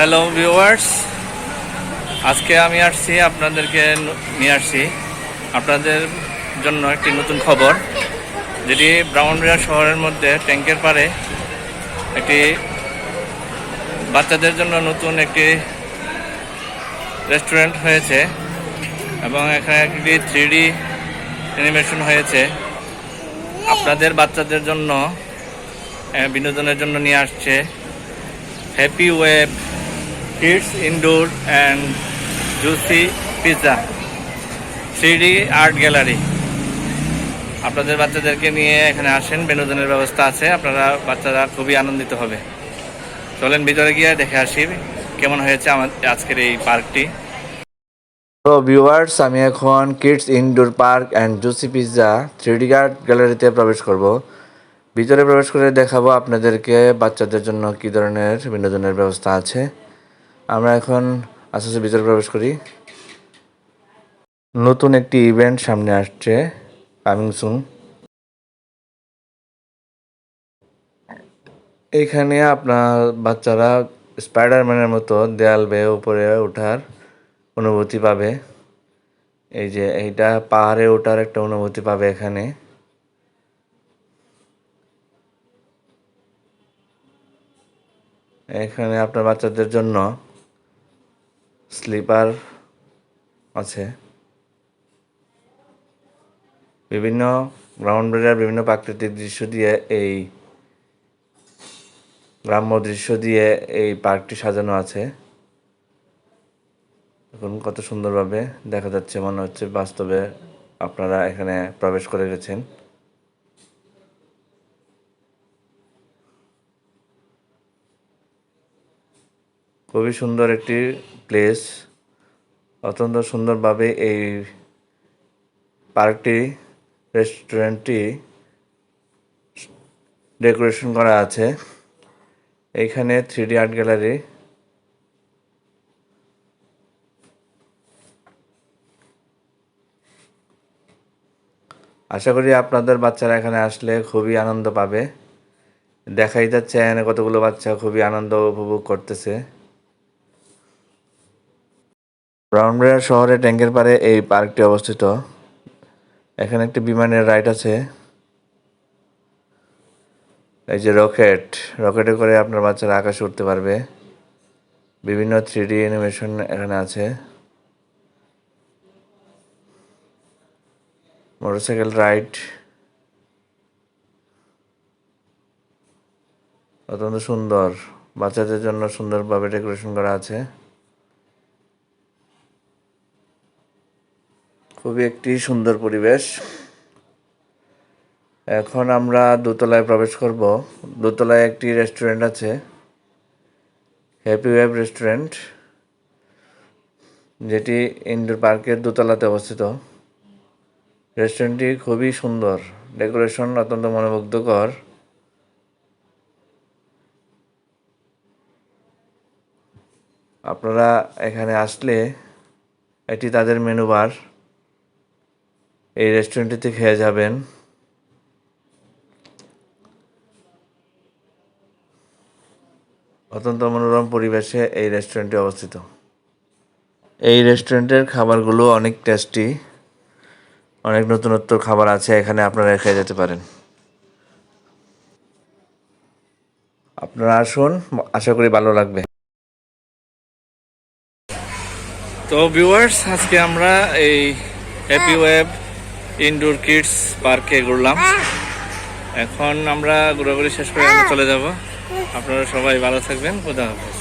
Hello viewers আজকে আমি আসছি, আপনাদেরকে নিয়ে আসছি। আপনাদের জন্য একটি নতুন খবর, যেটি ব্রাউনবিয়া শহরের মধ্যে ট্যাঙ্কের পারে একটি বাচ্চাদের জন্য নতুন একটি রেস্টুরেন্ট হয়েছে এবং এখানে একটি থ্রি ডি অ্যানিমেশন হয়েছে। আপনাদের বাচ্চাদের জন্য বিনোদনের জন্য নিয়ে আসছে happy web kids indoor and juicy pizza three art gallery আপনাদের বাচ্চাদেরকে নিয়ে এখানে আসেন, বিনোদনের ব্যবস্থা আছে, আপনারা বাচ্চারা খুবই আনন্দিত হবে। চলেন ভিতরে গিয়ে দেখে আসি কেমন হয়েছে আমার আজকের এই পার্কটি। তো ভিউয়ার্স আমি এখন kids indoor park and juicy pizza three D guard গ্যালারিতে প্রবেশ করব। ভিতরে প্রবেশ করে দেখাবো আপনাদেরকে বাচ্চাদের জন্য কী ধরনের বিনোদনের ব্যবস্থা আছে। আমরা এখন আস্তে আস্তে ভিতরে প্রবেশ করি। নতুন একটি ইভেন্ট সামনে আসছে কামিং সুন এখানে আপনার বাচ্চারা স্পাইডারম্যানের মতো দেয়াল বেয়ে উপরে ওঠার অনুভূতি পাবে। এই যে এইটা পাহাড়ে ওঠার একটা অনুভূতি পাবে এখানে। এখানে আপনার বাচ্চাদের জন্য স্লিপার আছে। বিভিন্ন গ্রাউন্ড ব্রেডার বিভিন্ন প্রাকৃতিক দৃশ্য দিয়ে এই গ্রাম্য দৃশ্য দিয়ে এই পার্কটি সাজানো আছে। এখন কত সুন্দরভাবে দেখা যাচ্ছে, মনে হচ্ছে বাস্তবে আপনারা এখানে প্রবেশ করে গেছেন। খুবই সুন্দর একটি প্লেস অত্যন্ত সুন্দরভাবে এই পার্কটি রেস্টুরেন্টটি ডেকোরেশন করা আছে। এইখানে থ্রি আর্ট গ্যালারি আশা করি আপনাদের বাচ্চারা এখানে আসলে খুবই আনন্দ পাবে। দেখাই যাচ্ছে এখানে কতগুলো বাচ্চা খুবই আনন্দ উপভোগ করতেছে। ব্রাউনবেড়া শহরে ট্যাঙ্কের পারে এই পার্কটি অবস্থিত। এখানে একটি বিমানের রাইড আছে। এই যে রকেট, রকেটে করে আপনার বাচ্চারা আকাশে উঠতে পারবে। বিভিন্ন থ্রি অ্যানিমেশন এখানে আছে। Motorcycle ride. অত্যন্ত সুন্দর। বাচ্চাদের জন্য সুন্দরভাবে ডেকোরেশন করা আছে। খুবই একটি সুন্দর পরিবেশ। এখন আমরা দোতলায় প্রবেশ করব। দোতলায় একটি রেস্টুরেন্ট আছে। হ্যাপি ওয়েব রেস্টুরেন্ট যেটি ইনডোর পার্কের দোতলাতে অবস্থিত। রেস্টুরেন্টটি খুবই সুন্দর। ডেকোরেশন অত্যন্ত মনোমুগ্ধকর। আপনারা এখানে আসলে এটি তাদের মেনু বার এই রেস্টুরেন্টটিতে খেয়ে যাবেন। অত্যন্ত মনোরম পরিবেশে এই রেস্টুরেন্টটি অবস্থিত। এই রেস্টুরেন্টের খাবারগুলো অনেক টেস্টি অনেক নতুনত্ব খাবার আছে এখানে আপনারা খেয়ে যেতে পারেন। আপনারা আসুন আশা করি ভালো লাগবে। তো ভিউয়ার্স আজকে আমরা এই হ্যাপি ওয়েব ইনডোর কিডস পার্কে ঘুরলাম। এখন আমরা ঘোরাঘুরি শেষ করে আমরা চলে যাব। আপনারা সবাই ভালো থাকবেন। খুদা হাফেজ।